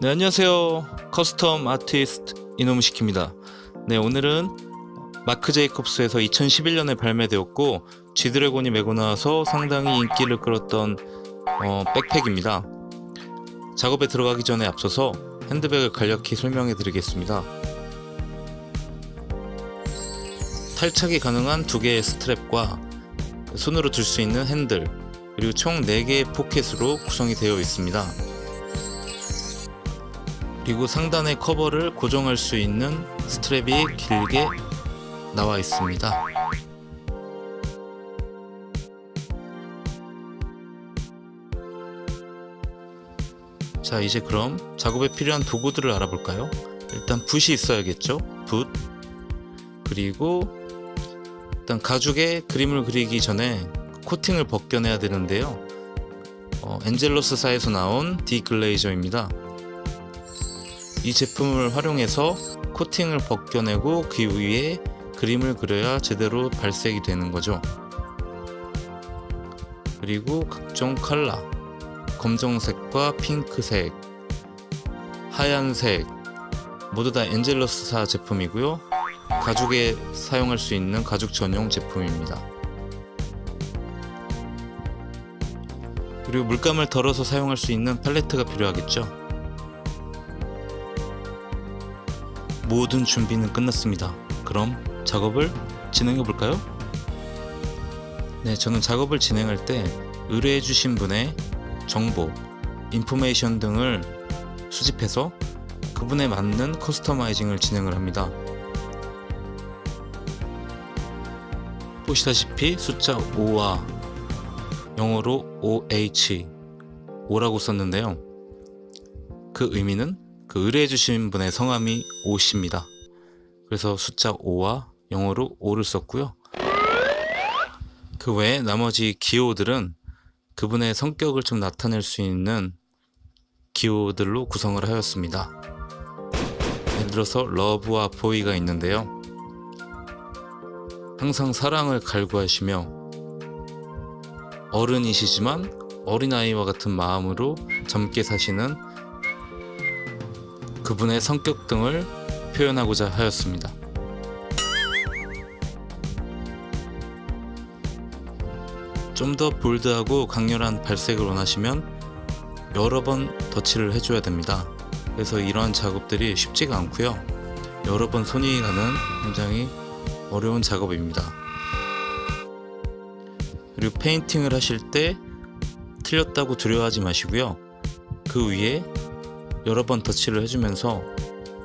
네, 안녕하세요. 커스텀 아티스트 이노무시키입니다. 네, 오늘은 마크 제이콥스에서 2011년에 발매되었고 G드래곤이 메고 나와서 상당히 인기를 끌었던 어, 백팩입니다. 작업에 들어가기 전에 앞서서 핸드백을 간략히 설명해 드리겠습니다. 탈착이 가능한 두 개의 스트랩과 손으로 들 수 있는 핸들 그리고 총 4개의 포켓으로 구성이 되어 있습니다. 그리고 상단의 커버를 고정할 수 있는 스트랩이 길게 나와 있습니다. 자 이제 그럼 작업에 필요한 도구들을 알아볼까요? 일단 붓이 있어야겠죠? 붓 그리고 일단 가죽에 그림을 그리기 전에 코팅을 벗겨내야 되는데요 어, 엔젤로스사에서 나온 디글레이저입니다 이 제품을 활용해서 코팅을 벗겨내고 그 위에 그림을 그려야 제대로 발색이 되는 거죠. 그리고 각종 컬러 검정색과 핑크색 하얀색 모두 다 엔젤러스사 제품이고요. 가죽에 사용할 수 있는 가죽 전용 제품입니다. 그리고 물감을 덜어서 사용할 수 있는 팔레트가 필요하겠죠 모든 준비는 끝났습니다 그럼 작업을 진행해 볼까요? 네 저는 작업을 진행할 때 의뢰해 주신 분의 정보, 인포메이션 등을 수집해서 그분에 맞는 커스터마이징을 진행을 합니다. 보시다시피 숫자 5와 영어로 OH 5라고 썼는데요. 그 의미는 그 의뢰해 주신 분의 성함이 오씨입니다. 그래서 숫자 5와 영어로 5를 썼고요. 그 외에 나머지 기호들은 그분의 성격을 좀 나타낼 수 있는 기호들로 구성을 하였습니다. 예를 들어서 러브와 보이가 있는데요. 항상 사랑을 갈구하시며 어른이시지만 어린아이와 같은 마음으로 젊게 사시는 그분의 성격 등을 표현하고자 하였습니다. 좀 더 볼드하고 강렬한 발색을 원하시면 여러 번 덧칠을 해줘야 됩니다. 그래서 이러한 작업들이 쉽지가 않고요. 여러 번 손이 가는 굉장히 어려운 작업입니다. 그리고 페인팅을 하실 때 틀렸다고 두려워하지 마시고요. 그 위에 여러 번 덧칠을 해주면서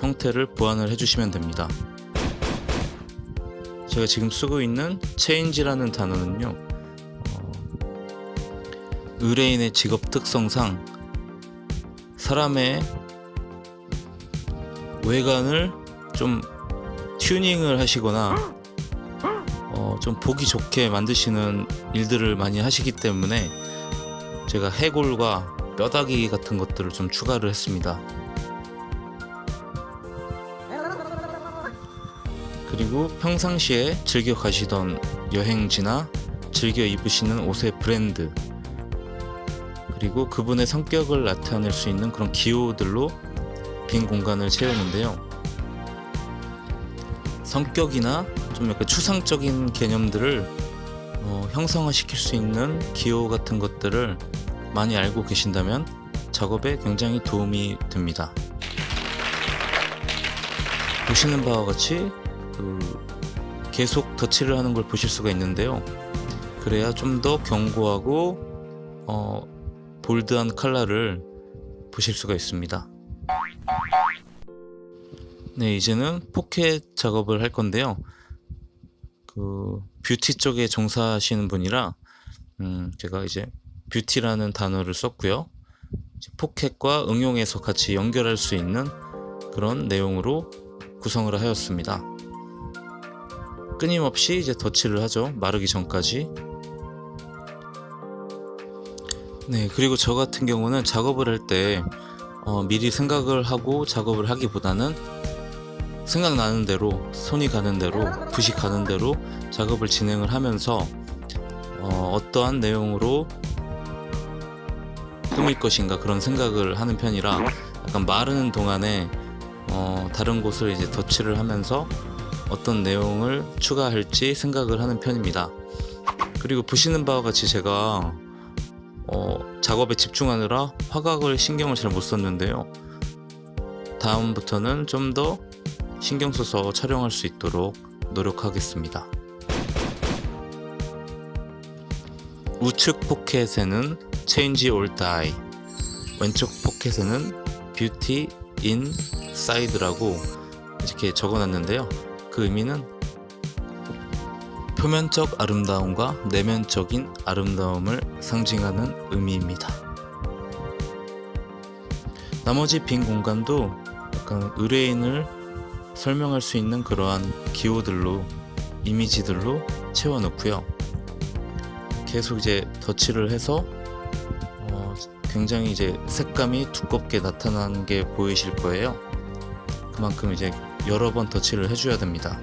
형태를 보완을 해주시면 됩니다. 제가 지금 쓰고 있는 체인지라는 단어는요. 의뢰인의 직업 특성상 사람의 외관을 좀 튜닝을 하시거나 어, 좀 보기 좋게 만드시는 일들을 많이 하시기 때문에 제가 해골과 뼈다귀 같은 것들을 좀 추가를 했습니다. 그리고 평상시에 즐겨 가시던 여행지나 즐겨 입으시는 옷의 브랜드 그리고 그분의 성격을 나타낼 수 있는 그런 기호들로 빈 공간을 채우는데요. 성격이나 좀 약간 추상적인 개념들을 어, 형성화시킬 수 있는 기호 같은 것들을 많이 알고 계신다면 작업에 굉장히 도움이 됩니다. 보시는 바와 같이 그 계속 덧칠을 하는 걸 보실 수가 있는데요. 그래야 좀 더 견고하고 어, 볼드한 컬러를 보실 수가 있습니다. 네, 이제는 포켓 작업을 할 건데요. 그 뷰티 쪽에 종사하시는 분이라 음, 제가 이제 뷰티라는 단어를 썼고요. 포켓과 응용해서 같이 연결할 수 있는 그런 내용으로 구성을 하였습니다. 끊임없이 이제 덧칠을 하죠. 마르기 전까지. 네, 그리고 저 같은 경우는 작업을 할때 어, 미리 생각을 하고 작업을 하기보다는 생각나는 대로 손이 가는 대로 붓이 가는 대로 작업을 진행을 하면서 어, 어떠한 내용으로 꾸밀 것인가 그런 생각을 하는 편이라 약간 마르는 동안에 어, 다른 곳을 이제 덧칠을 하면서 어떤 내용을 추가할지 생각을 하는 편입니다. 그리고 보시는 바와 같이 제가 어, 작업에 집중하느라 화각을 신경을 잘 못 썼는데요. 다음부터는 좀 더 신경 써서 촬영할 수 있도록 노력하겠습니다. 우측 포켓에는 Change or Die, 왼쪽 포켓에는 Beauty Inside라고 이렇게 적어놨는데요. 그 의미는 표면적 아름다움과 내면적인 아름다움을 상징하는 의미입니다. 나머지 빈 공간도 약간 의뢰인을 설명할 수 있는 그러한 기호들로 이미지들로 채워놓고요. 계속 이제 덧칠을 해서 어, 굉장히 이제 색감이 두껍게 나타나는 게 보이실 거예요. 그만큼 이제 여러 번 덧칠을 해줘야 됩니다.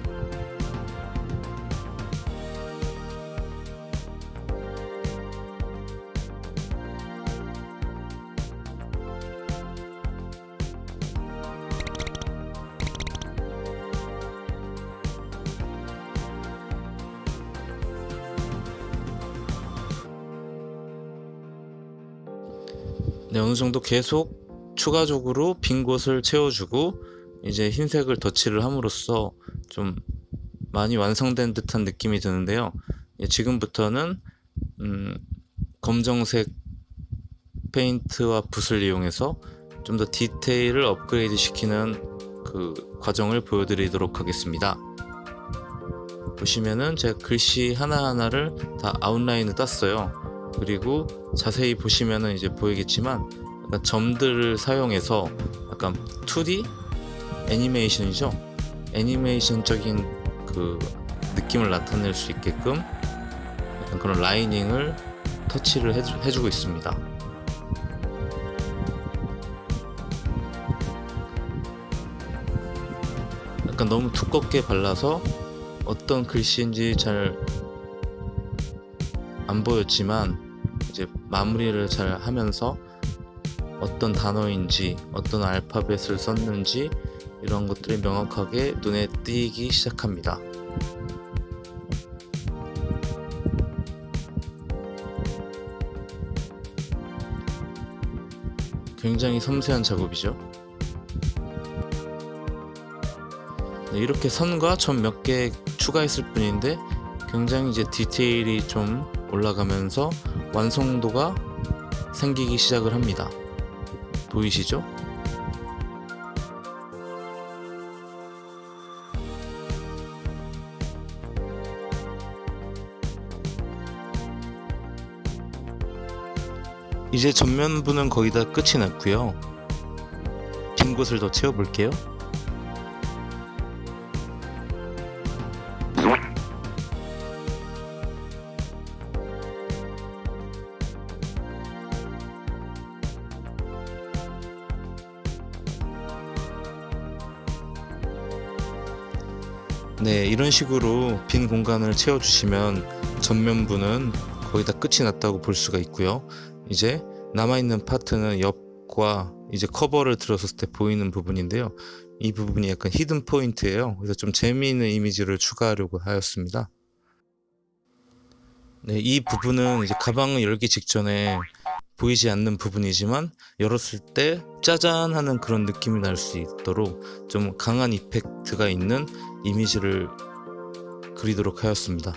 네, 어느 정도 계속 추가적으로 빈 곳을 채워주고 이제 흰색을 덧칠을 함으로써 좀 많이 완성된 듯한 느낌이 드는데요. 예, 지금부터는 음, 검정색 페인트와 붓을 이용해서 좀 더 디테일을 업그레이드 시키는 그 과정을 보여드리도록 하겠습니다. 보시면은 제가 글씨 하나하나를 다 아웃라인을 땄어요. 그리고 자세히 보시면은 이제 보이겠지만 약간 점들을 사용해서 약간 2D 애니메이션이죠. 애니메이션적인 그 느낌을 나타낼 수 있게끔 약간 그런 라이닝을 터치를 해주, 해주고 있습니다. 약간 너무 두껍게 발라서 어떤 글씨인지 잘 안 보였지만 이제 마무리를 잘 하면서 어떤 단어인지 어떤 알파벳을 썼는지 이런 것들이 명확하게 눈에 띄기 시작합니다. 굉장히 섬세한 작업이죠. 네, 이렇게 선과 점 몇 개 추가했을 뿐인데 굉장히 이제 디테일이 좀 올라가면서 완성도가 생기기 시작을 합니다. 보이시죠? 이제 전면부는 거의 다 끝이 났고요. 빈 곳을 더 채워볼게요. 이런 식으로 빈 공간을 채워주시면 전면부는 거의 다 끝이 났다고 볼 수가 있고요. 이제 남아있는 파트는 옆과 이제 커버를 들었을 때 보이는 부분인데요. 이 부분이 약간 히든 포인트예요. 그래서 좀 재미있는 이미지를 추가하려고 하였습니다. 네, 이 부분은 이제 가방을 열기 직전에 보이지 않는 부분이지만 열었을 때 짜잔 하는 그런 느낌이 날 수 있도록 좀 강한 이펙트가 있는 이미지를 그리도록 하였습니다.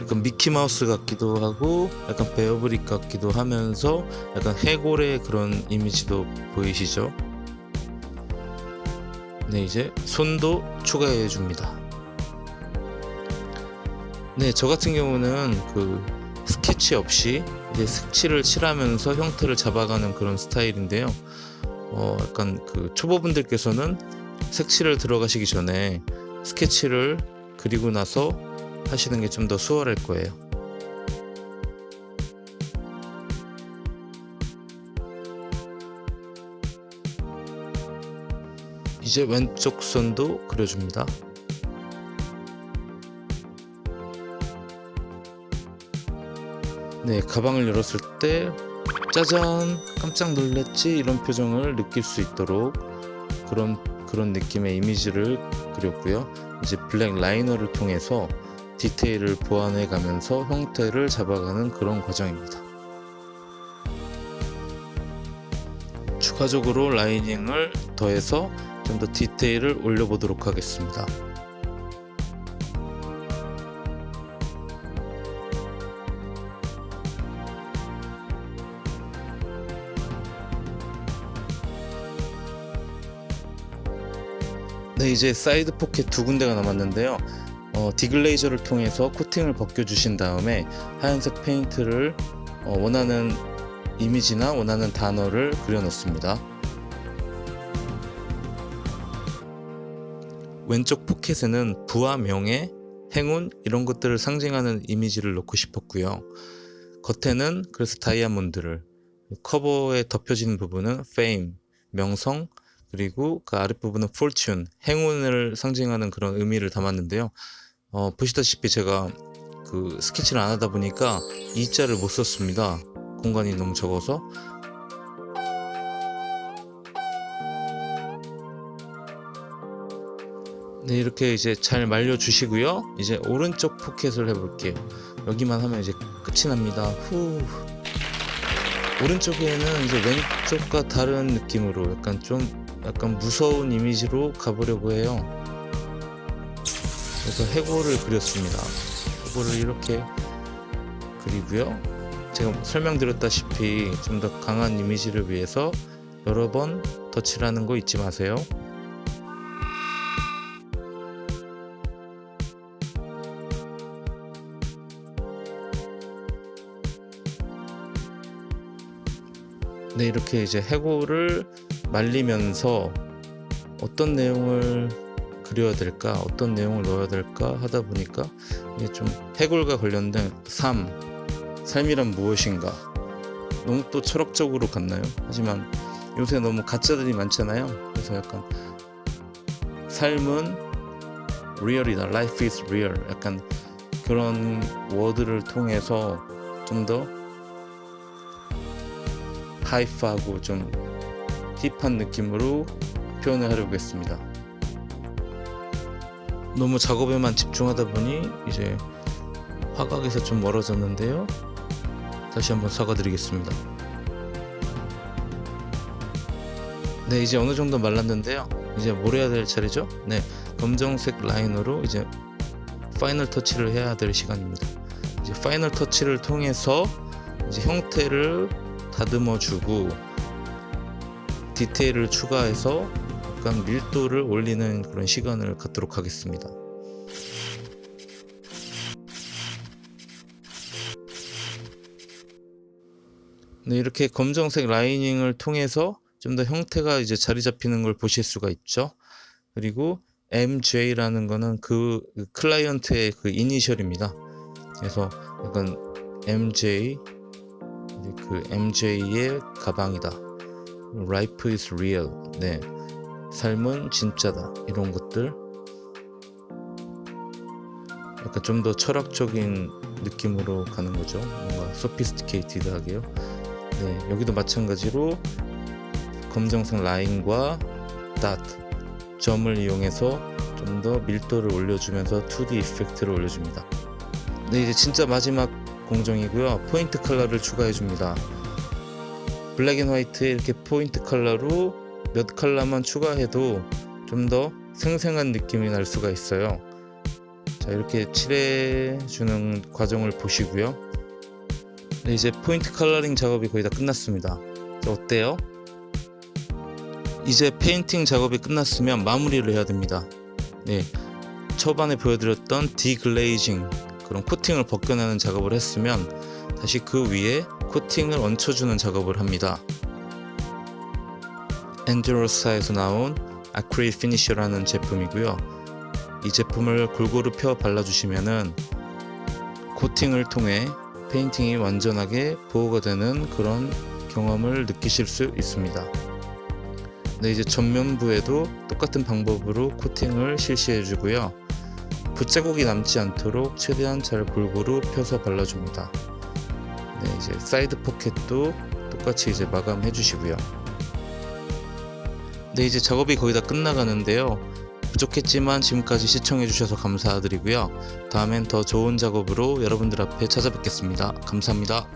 약간 미키마우스 같기도 하고 약간 베어브릭 같기도 하면서 약간 해골의 그런 이미지도 보이시죠? 네 이제 손도 추가해 줍니다. 네, 저 같은 경우는 그 스케치 없이 이제 색칠을 칠하면서 형태를 잡아가는 그런 스타일인데요. 어, 약간 그 초보분들께서는 색칠을 들어가시기 전에 스케치를 그리고 나서 하시는 게 좀 더 수월할 거예요. 이제 왼쪽 선도 그려줍니다. 네, 가방을 열었을 때 짜잔 깜짝 놀랐지 이런 표정을 느낄 수 있도록 그런 그런 느낌의 이미지를 그렸고요. 이제 블랙 라이너를 통해서 디테일을 보완해 가면서 형태를 잡아가는 그런 과정입니다. 추가적으로 라이닝을 더해서 좀 더 디테일을 올려보도록 하겠습니다. 네, 이제 사이드 포켓 두 군데가 남았는데요. 어, 디글레이저를 통해서 코팅을 벗겨주신 다음에 하얀색 페인트를 어, 원하는 이미지나 원하는 단어를 그려놓습니다. 왼쪽 포켓에는 부와 명예, 행운 이런 것들을 상징하는 이미지를 놓고 싶었고요. 겉에는 그래서 다이아몬드를 커버에 덮여지는 부분은 fame, 명성 그리고 그 아랫부분은 fortune, 행운을 상징하는 그런 의미를 담았는데요. 어, 보시다시피 제가 그 스케치를 안 하다 보니까 이 자를 못 썼습니다. 공간이 너무 적어서. 네 이렇게 이제 잘 말려 주시고요. 이제 오른쪽 포켓을 해볼게요. 여기만 하면 이제 끝이 납니다. 후. 오른쪽에는 이제 왼쪽과 다른 느낌으로 약간 좀 약간 무서운 이미지로 가보려고 해요. 그래서 해골을 그렸습니다. 해골을 이렇게 그리고요. 제가 설명드렸다시피 좀 더 강한 이미지를 위해서 여러 번 덧칠하는 거 잊지 마세요. 네, 이렇게 이제 해골을 말리면서 어떤 내용을 그려야 될까, 어떤 내용을 넣어야 될까 하다 보니까 이게 좀 해골과 관련된 삶, 삶이란 무엇인가 너무 또 철학적으로 갔나요? 하지만 요새 너무 가짜들이 많잖아요. 그래서 약간 삶은 real이다, life is real. 약간 그런 워드를 통해서 좀 더 하이프하고 좀 힙한 느낌으로 표현을 하려고 했습니다. 너무 작업에만 집중하다 보니 이제 화각에서 좀 멀어졌는데요. 다시 한번 사과드리겠습니다. 네, 이제 어느 정도 말랐는데요. 이제 뭘 해야 될 차례죠? 네, 검정색 라인으로 이제 파이널 터치를 해야 될 시간입니다. 이제 파이널 터치를 통해서 이제 형태를 다듬어 주고 디테일을 추가해서 약간 밀도를 올리는 그런 시간을 갖도록 하겠습니다. 네, 이렇게 검정색 라이닝을 통해서 좀 더 형태가 이제 자리 잡히는 걸 보실 수가 있죠. 그리고 MJ라는 거는 그 클라이언트의 그 이니셜입니다. 그래서 약간 MJ 그 MJ의 가방이다. Life is real. 네. 삶은 진짜다. 이런 것들. 약간 좀 더 철학적인 느낌으로 가는 거죠. 뭔가 소피스티케이티드하게요. 네, 여기도 마찬가지로 검정색 라인과 닷 점을 이용해서 좀 더 밀도를 올려주면서 2D 이펙트를 올려줍니다. 네, 이제 진짜 마지막 공정이고요. 포인트 컬러를 추가해 줍니다. 블랙 앤 화이트에 이렇게 포인트 컬러로 몇 컬러만 추가해도 좀 더 생생한 느낌이 날 수가 있어요. 자, 이렇게 칠해 주는 과정을 보시고요. 네, 이제 포인트 컬러링 작업이 거의 다 끝났습니다. 자, 어때요? 이제 페인팅 작업이 끝났으면 마무리를 해야 됩니다. 네, 초반에 보여드렸던 디글레이징 그런 코팅을 벗겨내는 작업을 했으면 다시 그 위에 코팅을 얹혀주는 작업을 합니다. 엔드로사에서 나온 아크릴 피니셔라는 제품이고요. 이 제품을 골고루 펴 발라주시면은 코팅을 통해 페인팅이 완전하게 보호가 되는 그런 경험을 느끼실 수 있습니다. 네, 이제 전면부에도 똑같은 방법으로 코팅을 실시해 주고요. 붓자국이 남지 않도록 최대한 잘 골고루 펴서 발라줍니다. 네, 이제 사이드 포켓도 똑같이 이제 마감해 주시고요. 네, 이제 작업이 거의 다 끝나가는데요. 부족했지만 지금까지 시청해 주셔서 감사드리고요. 다음엔 더 좋은 작업으로 여러분들 앞에 찾아뵙겠습니다. 감사합니다.